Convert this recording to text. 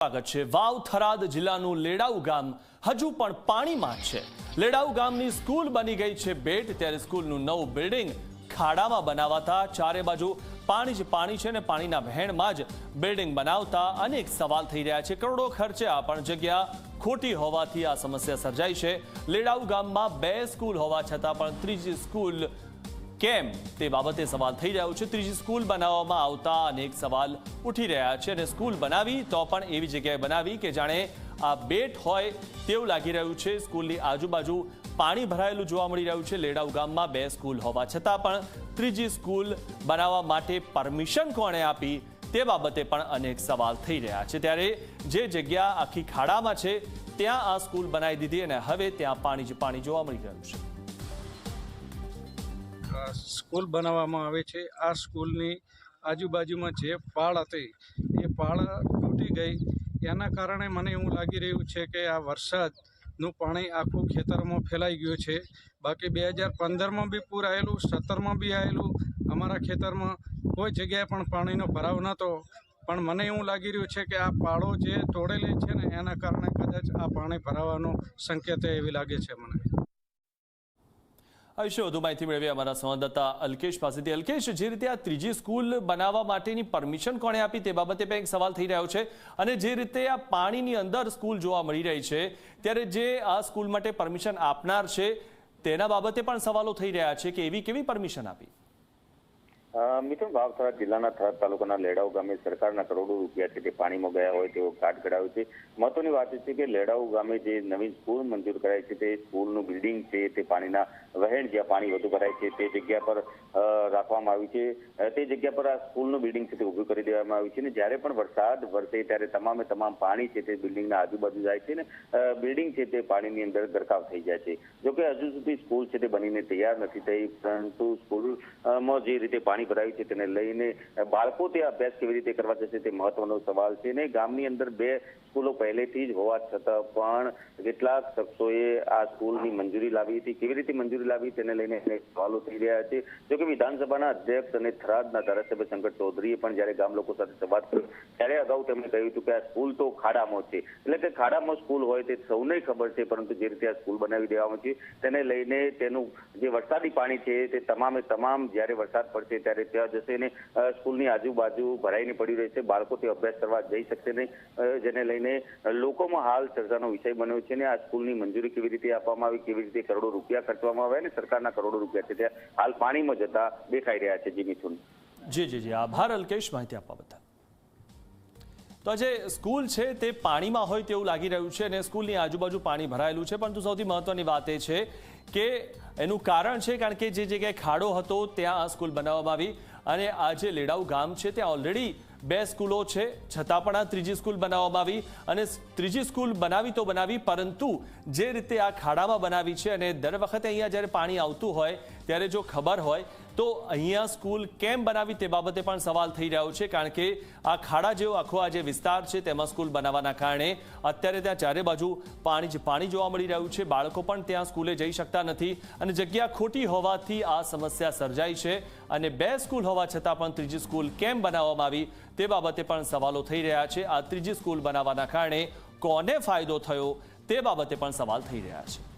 સ્વાગત છે. વાવ થરાદ જિલ્લાનું લેડાઉ ગામ હજુ પણ પાણીમાં છે. લેડાઉ ગામની સ્કૂલ બની ગઈ છે બેટ. ત્યારે સ્કૂલનું નવું બિલ્ડિંગ ખાડામાં બનાવાતા ચારે બાજુ પાણી જ પાણી છે ને પાણીના વહેણમાં જ બિલ્ડિંગ બનાવતા અનેક સવાલ થઈ રહ્યા છે. કરોડો ખર્ચે આ પણ જગ્યા ખોટી હોવાથી આ સમસ્યા સર્જાઈ છે. લેડાઉ ગામમાં બે સ્કૂલ હોવા છતાં પણ ત્રીજી સ્કૂલ કેમ? તે બાબતે સવાલ થઈ રહ્યો છે. ત્રીજી સ્કૂલ બનાવવામાં આવતા અનેક સવાલ ઉઠી રહ્યા છે અને સ્કૂલ બનાવી તો પણ એવી જગ્યાએ બનાવી કે જાણે આ બેટ હોય તેવું લાગી રહ્યું છે. સ્કૂલની આજુબાજુ પાણી ભરાયેલું જોવા મળી રહ્યું છે. લેડાઉ ગામમાં બે સ્કૂલ હોવા છતાં પણ ત્રીજી સ્કૂલ બનાવવા માટે પરમિશન કોણે આપી તે બાબતે પણ અનેક સવાલ થઈ રહ્યા છે. ત્યારે જે જગ્યા આખી ખાડામાં છે, ત્યાં આ સ્કૂલ બનાવી દીધી અને હવે ત્યાં પાણી જ પાણી જોવા મળી રહ્યું છે. સ્કૂલ બનાવવામાં આવે છે. આ સ્કૂલની આજુબાજુમાં જે પાળ હતી, એ પાળ તૂટી ગઈ. એના કારણે મને એવું લાગી રહ્યું છે કે આ વરસાદનું પાણી આખું ખેતરમાં ફેલાઈ ગયું છે. બાકી બે હજાર પંદરમાં બી પૂર આવેલું, સત્તરમાં બી આવેલું. અમારા ખેતરમાં કોઈ જગ્યાએ પણ પાણીનો ભરાવ નહોતો. પણ મને એવું લાગી રહ્યું છે કે આ પાળો જે તોડેલી છે ને, એના કારણે કદાચ આ પાણી ભરાવાનો સંકેત એવી લાગે છે મને. આ વધુ માહિતી મેળવી અમારા સંવાદદાતા અલ્કેશ પાસેથી. અલ્કેશ, જે રીતે આ ત્રીજી સ્કૂલ બનાવવા માટેની પરમિશન કોણે આપી તે બાબતે પણ એક સવાલ થઈ રહ્યો છે અને જે રીતે આ પાણીની અંદર સ્કૂલ જોવા મળી રહી છે, ત્યારે જે આ સ્કૂલ માટે પરમિશન આપનાર છે તેના બાબતે પણ સવાલો થઈ રહ્યા છે કે એવી કેવી પરમિશન આપી? અ, વાવથરા જિલ્લાના થરાદ તાલુકાના લેડાઉ ગામે સરકારના કરોડો રૂપિયા છે તે પાણીમાં ગયા હોય તેવો કાટ કઢાવ્યો છે. મહત્વની વાત એ છે કે લેડાઉ ગામે જે નવી સ્કૂલ મંજૂર કરાઈ છે તે સ્કૂલનું બિલ્ડિંગ છે તે પાણીના વહેણ જ્યાં પાણી વધુ ભરાય છે તે જગ્યા પર રાખવામાં આવ્યું છે. તે જગ્યા પર આ સ્કૂલનું બિલ્ડિંગ છે તે ઊભું કરી દેવામાં આવ્યું છે અને જ્યારે પણ વરસાદ વરસે ત્યારે તમામે તમામ પાણી છે તે બિલ્ડિંગના આજુબાજુ જાય છે ને બિલ્ડિંગ છે તે પાણીની અંદર ગરકાવ થઈ જાય છે. જોકે હજુ સુધી સ્કૂલ છે તે બનીને તૈયાર નથી થઈ પરંતુ સ્કૂલમાં જે રીતે પાણી ભરાયું છે તેને લઈને બાળકો તે અભ્યાસ કેવી રીતે કરવા જશે તે મહત્વનો સવાલ છે ને ગામની અંદર બે સ્કૂલો પહેલેથી જ હોવા છતાં પણ કેટલાક શખ્સોએ આ સ્કૂલની મંજૂરી લાવી હતી. કેવી રીતે મંજૂરી લાવી તેને લઈને સવાલો થઈ રહ્યા છે. જોકે વિધાનસભાના અધ્યક્ષ અને થરાદના ધારાસભ્ય શંકર ચૌધરીએ પણ જ્યારે ગામ લોકો સાથે સંવાદ કર્યો, ત્યારે અગાઉ તેમણે કહ્યું હતું કે આ સ્કૂલ તો ખાડામાં છે. એટલે કે ખાડામાં સ્કૂલ હોય તે સૌને ખબર છે, પરંતુ જે રીતે આ સ્કૂલ બનાવી દેવામાં છે, તેને લઈને તેનું જે વરસાદી પાણી છે તે તમામે તમામ જ્યારે વરસાદ પડશે ત્યારે ત્યાં જશે અને સ્કૂલની આજુબાજુ ભરાઈને પડી રહી છે. બાળકો તે અભ્યાસ કરવા જઈ શકશે નહીં. જેને લઈને લોકોમાં હાલ ચર્ચાનો વિષય બન્યો છે અને આ સ્કૂલની મંજૂરી કેવી રીતે આપવામાં આવી, કેવી રીતે કરોડો રૂપિયા ખર્ચવામાં આવ્યા અને સરકારના કરોડો રૂપિયા છે. ત્યાં હાલ પાણીમાં જતા દેખાઈ રહ્યા છે જી મિથુન. જી જી જી. આભાર અલ્કેશ માહિતી આપવા બદલ. તો આજે સ્કૂલ છે તે પાણીમાં હોય તેવું લાગી રહ્યું છે અને સ્કૂલની આજુબાજુ પાણી ભરાયેલું છે. પરંતુ સૌથી મહત્વની વાત એ છે કે એનું કારણ છે કારણ કે જે જગ્યાએ ખાડો હતો, ત્યાં આ સ્કૂલ બનાવવામાં આવી અને આ જે લેડાઉ ગામ છે, ત્યાં ઓલરેડી બે સ્કૂલો છે, છતાં પણ આ ત્રીજી સ્કૂલ બનાવવામાં આવી અને ત્રીજી સ્કૂલ બનાવી તો બનાવી, પરંતુ જે રીતે આ ખાડામાં બનાવી છે અને દર વખતે અહીંયા જ્યારે પાણી આવતું હોય, ત્યારે જો ખબર હોય, તો અહીંયા સ્કૂલ કેમ બનાવી તે બાબતે પણ સવાલ થઈ રહ્યો છે, કારણ કે આ ખાડા જેવો આખો આ જે વિસ્તાર છે, તેમાં સ્કૂલ બનાવવાના કારણે અત્યારે ત્યાં ચારે બાજુ પાણી જ પાણી જોવા મળી રહ્યું છે, બાળકો પણ ત્યાં સ્કૂલે જઈ શકતા નથી અને જગ્યા ખોટી હોવાથી આ સમસ્યા સર્જાઈ છે અને બે સ્કૂલ હોવા છતાં પણ ત્રીજી સ્કૂલ કેમ બનાવવામાં આવી તે બાબતે પણ સવાલો થઈ રહ્યા છે. આ ત્રીજી સ્કૂલ બનાવવાના કારણે કોને ફાયદો થયો તે બાબતે પણ સવાલ થઈ રહ્યા છે.